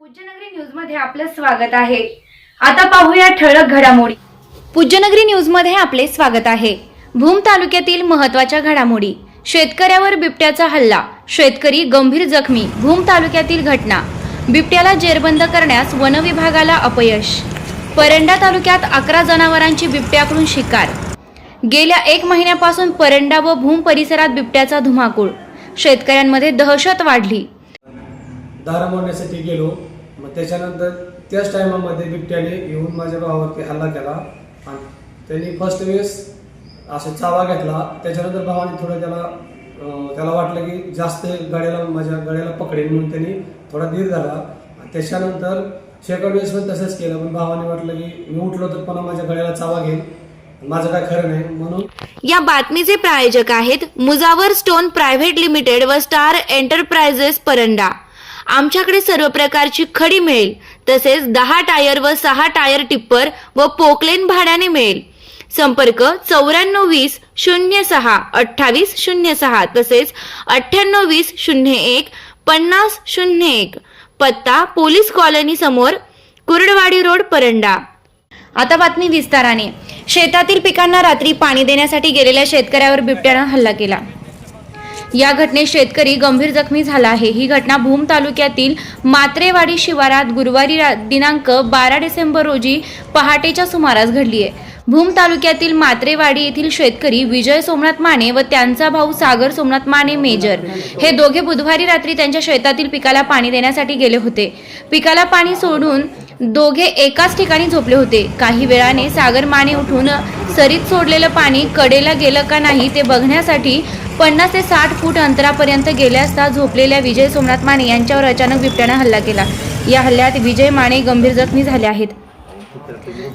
पूज्यनगरी न्यूजमध्ये आपलं स्वागत आहे. आता पाहूया ठळक घडामोडी. पूज्यनगरी न्यूजमध्ये आपले स्वागत आहे. भूम तालुक्यातील महत्त्वाच्या घडामोडी. शेतकऱ्यावर बिबट्याचा हल्ला. शेतकरी गंभीर जखमी. भूम तालुक्यातील घटना. बिबट्याला जेरबंद करण्यास वन विभागाला अपयश. परंडा तालुक्यात अकरा जनावरांची बिबट्याकडून शिकार. गेल्या एक महिन्यापासून परंडा व भूम परिसरात बिबट्याचा धुमाकूळ. शेतकऱ्यांमध्ये दहशत वाढली. दारा मोडण्यासाठी गेलो. त्याच्यानंतर त्याच टायमामध्ये बिबट्याने येऊन माझ्या भावावरती हल्ला केला. आणि त्यांनी फर्स्ट वेळेस असं चावा घेतला. त्याच्यानंतर भावाने थोडं त्याला त्याला वाटलं की जास्त गळ्याला माझ्या गळ्याला पकडेल म्हणून त्यांनी थोडा धीर झाला त्याच्यानंतर शेकड वेळेस पण तसंच केलं. पण भावाने वाटलं की मी उठलो तर पुन्हा माझ्या गळ्याला चावा घेईल माझं काय खरं नाही. म्हणून या बातमीचे प्रायोजक आहेत मुजावर स्टोन प्रायव्हेट लिमिटेड व स्टार एंटरप्राइजेस परंडा. आमच्याकडे सर्व प्रकारची खडी मिळेल. तसेच दहा टायर व सहा टायर टिप्पर व पोकलेन भाड्याने मिळेल. संपर्क चौऱ्याण्णव वीस शून्य सहा अठ्ठावीस शून्य सहा तसेच अठ्ठ्याण्णव वीस शून्य एक पन्नास शून्य एक. पत्ता पोलीस कॉलनी समोर कुर्डवाडी रोड परंडा. आता बातमी विस्ताराने. शेतातील पिकांना रात्री पाणी देण्यासाठी गेलेल्या शेतकऱ्यावर बिबट्यानं हल्ला केला. या घटनेत शेतकरी गंभीर जखमी झाला आहे. ही घटना भूम तालुक्यातील मात्रेवाडी शिवारात गुरुवारी रा- दिनांक बारा डिसेंबर रोजी पहाटेच्या सुमारास घडली आहे. भूम तालुक्यातील मात्रेवाडी येथील शेतकरी विजय सोमनाथ माने व त्यांचा भाऊ सागर सोमनाथ माने मेजर हे दोघे बुधवारी रात्री त्यांच्या शेतातील पिकाला पाणी देण्यासाठी गेले होते. पिकाला पाणी सोडून दोघे एकाच ठिकाणी झोपले होते. काही वेळाने सागर माने उठून सरीत सोडलेलं पाणी कडेला गेलं का नाही ते बघण्यासाठी पन्नास ते साठ फूट अंतरापर्यंत गेले असता झोपलेल्या विजय सोमनाथ माने यांच्यावर अचानक बिबट्यानं हल्ला केला. या हल्ल्यात विजय माने गंभीर जखमी झाले आहेत.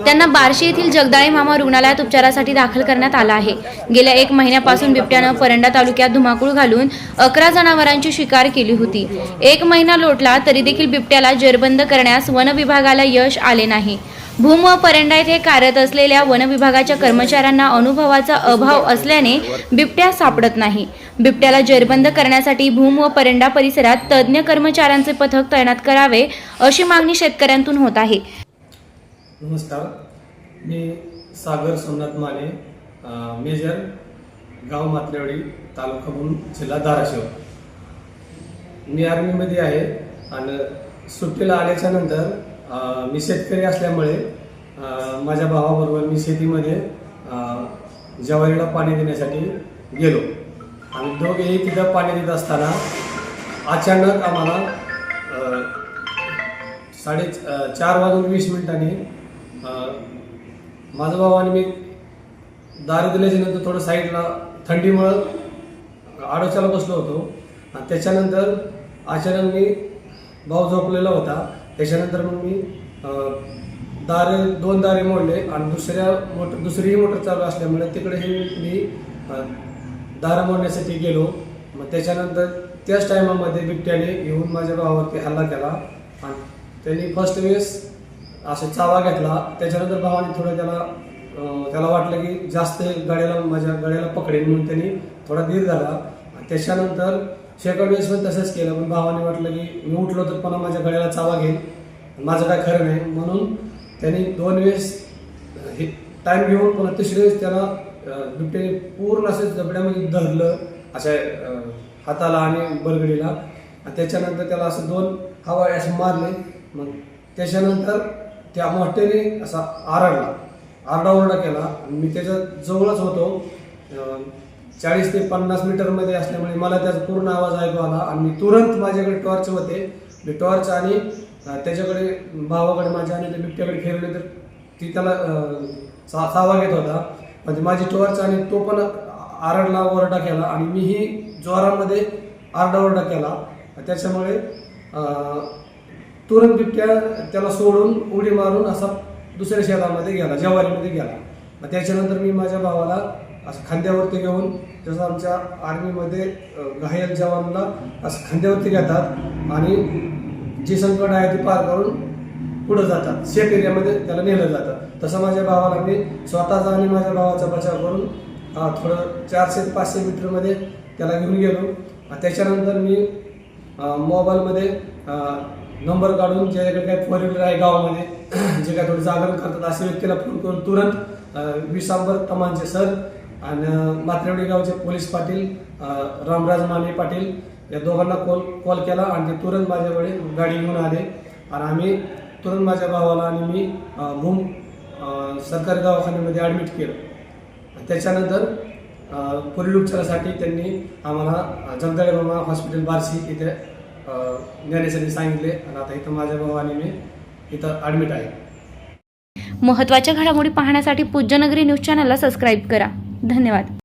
त्यांना बार्शी येथील जगदाळे मामा रुग्णालयात उपचारासाठी दाखल करण्यात आला आहे. गेल्या एक महिन्यापासून बिबट्यानं परंडा तालुक्यात धुमाकूळ घालून अकरा जनावरांची शिकार केली होती. एक महिना लोटला तरी देखील बिबट्याला जेरबंद करण्यास वन विभागाला यश आले नाही. भूम व परंडा येथे कार्यरत असलेल्या वन विभागाच्या कर्मचाऱ्यांना अनुभवाचा अभाव असल्याने बिबट्या सापडत नाही. बिबट्याला जेरबंद करण्यासाठी भूम व परंडा परिसरात तज्ज्ञ कर्मचाऱ्यांचे पथक तैनात करावे अशी मागणी शेतकऱ्यांतून होत आहे. नमस्कार. मी सागर सोमनाथ माने मेजर गाव मातलेवाडी तालुका म्हणून जिल्हा धाराशिव. मी आर्मीमध्ये आहे आणि सुट्टीला आल्याच्यानंतर मी शेतकरी असल्यामुळे माझ्या भावाबरोबर मी शेतीमध्ये ज्वारीला पाणी देण्यासाठी गेलो. आणि दोघेही तिथं पाणी देत असताना अचानक आम्हाला साडे चार वाजून वीस मिनिटांनी माझा भाऊ आणि मी दारू दिल्याच्यानंतर थोडं साईडला थंडीमुळं आडोशाला बसलो होतो. आणि त्याच्यानंतर अचानक मी भाऊ झोपलेला होता. त्याच्यानंतर मग मी दार दारे दोन दारे मोडले आणि दुसऱ्या मोटर दुसरीही मोटर चालू असल्यामुळे तिकडेही मी दारं मोडण्यासाठी गेलो. मग त्याच्यानंतर त्याच टायमामध्ये बिबट्याने येऊन माझ्या भावावरती हल्ला केला. आणि त्यांनी फर्स्ट वेळेस असं चावा घेतला. त्याच्यानंतर भावाने थोडं त्याला त्याला वाटलं की जास्त गळ्याला माझ्या गळ्याला पकडेल म्हणून त्यांनी थोडा धीर झाला त्याच्यानंतर शेकड वेळेस पण तसंच केलं. पण भावाने वाटलं की मी उठलो तर पुन्हा माझ्या गळ्याला चावा घेईल माझं काय खरं नाही. म्हणून त्यांनी दोन वेळेस हे टाईम घेऊन पुन्हा तिसऱ्या वेळेस त्याला बिबट्याने पूर्ण असं जबड्यामध्ये धरलं. अशा हाताला आणि बरगडीला आणि त्याच्यानंतर त्याला असं दोन हवा असे मारले. मग त्याच्यानंतर त्या मोठ्याने असा आरडला. आरडाओरडा केला. आणि मी त्याच्या जवळच होतो. चाळीस ते पन्नास मीटरमध्ये असल्यामुळे मला त्याचा पूर्ण आवाज ऐकू आला. आणि मी तुरंत माझ्याकडे टॉर्च होते. मी टॉर्च आणि त्याच्याकडे भावाकडे माझ्या आणि त्या बिबट्याकडे फिरले तर ती त्याला सा- सावा घेत होता. म्हणजे माझी टॉर्च आणि तो पण आरडला ओरडा केला. आणि मीही जोरामध्ये आरडाओरडा केला. त्याच्यामुळे तुरंत बिबट्या त्याला सोडून उडी मारून असा दुसऱ्या शहरामध्ये गेला जवारीमध्ये गेला. मग त्याच्यानंतर मी माझ्या भावाला असं खांद्यावरती घेऊन जसं आमच्या आर्मीमध्ये घायल जवानला असं खांद्यावरती घेतात आणि जी संकट आहे ते पार करून पुढं जातात. सेफ एरियामध्ये त्याला नेलं जातं. तसं माझ्या भावाला मी स्वतःचा आणि माझ्या भावाचा बचाव करून थोडं चारशे ते पाचशे मीटरमध्ये त्याला घेऊन गेलो. त्याच्यानंतर मी मोबाईलमध्ये नंबर काढून ज्याच्याकडे काही फोर व्हीलर आहे गावामध्ये जे काय थोडे जागरण करतात अशा व्यक्तीला फोन करून तुरंत विसांबर तमांचे सर आणि मात्रेवडी गावचे पोलीस पाटील रामराज माने पाटील या दोघांना कॉल कॉल केला आणि ते तुरंत माझ्याकडे गाडी घेऊन आले. आणि आम्ही तुरंत माझ्या भावाला आणि मी भूम सरकारी दवाखान्यामध्ये ॲडमिट केलं. त्याच्यानंतर पुढील उपचारासाठी त्यांनी आम्हाला जगदाळे मामा हॉस्पिटल बार्शी इथे अ, सांगितले आणि आता इथं माझ्या भावाने मी इथं ॲडमिट आहे. महत्त्वाच्या घडामोडी पाहण्यासाठी पूज्यनगरी न्यूज चॅनलला सबस्क्राईब करा. धन्यवाद.